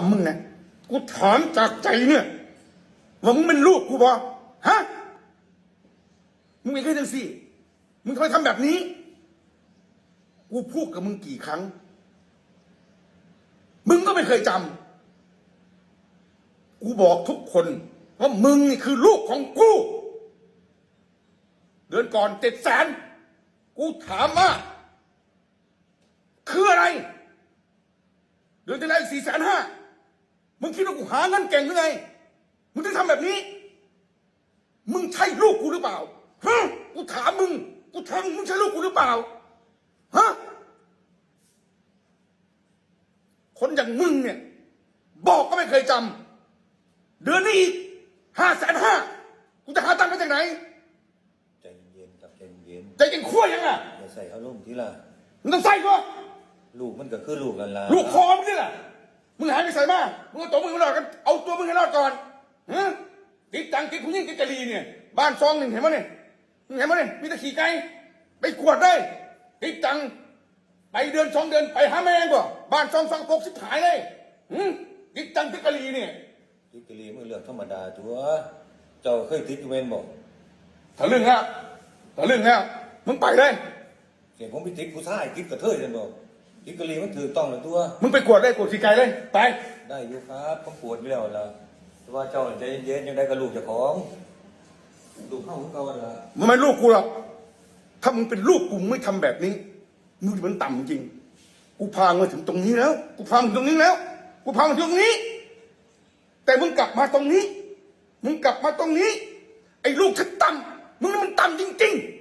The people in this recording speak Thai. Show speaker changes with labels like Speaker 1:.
Speaker 1: ามมึงนะกูถามจากใจเนี่ยว่ามึงเป็นลูกกูบ่ฮะ มึงไม่เคยทั้งสี่มึงเคยทำแบบนี้ กูพูดกับมึงกี่ครั้ง มึงก็ไม่เคยจำ กูบอกทุกคนว่ามึงนี่คือลูกของกู เดือนก่อนเจ็ดแสน กูถามว่า คืออะไร เดือนที่แล้วสี่แสนห้า มึงคิดว่ากูหาเงินเก่งหรือไง มึงถึงทำแบบนี้ มึงใช่ลูกกูหรือเปล่าฮะกูถามมึง กูถามมึงมึงใช่ลูกกูหรือเปล่าฮะคนอย่างมึงเนี่ย บอกก็ไม่เคยจำเดือนนี้อีกห้าแสนห้ากูจะหาตังค์มาจากไหน
Speaker 2: ใจเย็นกับใจเย็น
Speaker 1: ใจยังขั้วยังอะ
Speaker 2: อย่าใส่อารมณ์ที่ละ
Speaker 1: มึงต้องใส่ก็
Speaker 2: ลูกมันก็คือลูกกันละ
Speaker 1: ลูกคอมึงนี่แหละ มึงหายไปใส่มามึงเอาตัวมึงให้รอดกันเอาตัวมึงให้รอดก่อนฮะติดตังค์ติดผู้หญิงติดกะลีเนี่ย บ้านซองหนึ่งเห็นมั้ยเนี่ยมึงเห็นมั้ยเนี่ยมีแตะขี่ไก่ไปกวดได้ติดตังค์ไปเดือนสองเดือนไปหาแมงกว่าบ้านซองซองปกสิบหายเลยหึติดตังค์ติดกะลีเนี่ย
Speaker 2: ติดกะลีมันเรื่องธรรมดาตัวเจ้าเคยติดอยู่เวนบอก
Speaker 1: ทะลึ่งแล้วทะลึ่งแล้วมึงไปเลย
Speaker 2: เสียงผมไปติดผู้ชายติดกระเทยเนบอก ติดกะลีมันถือต้องเลยตัว
Speaker 1: มึงไปกวดได้กวดขี่ไก่เลย ไป
Speaker 2: ได้อยู่ครับผมปวดไม่แล้วละแต่ว่าเจ้าใจเย็นๆยังได้กับลูกเจ้าของลูกเข้าของเขาละ
Speaker 1: มึงไม่ลูกกูหรอก ถ้ามึงเป็นลูกกูมึงไม่ทำแบบนี้ มึงมันต่ำจริง กูพามึงมาถึงตรงนี้แล้ว กูพามึงถึงตรงนี้แล้ว กูพามึงถึงตรงนี้ แต่มึงกลับมาตรงนี้ มึงกลับมาตรงนี้ ไอ้ลูกฉันต่ำมึงนี่มันต่ำจริง ๆ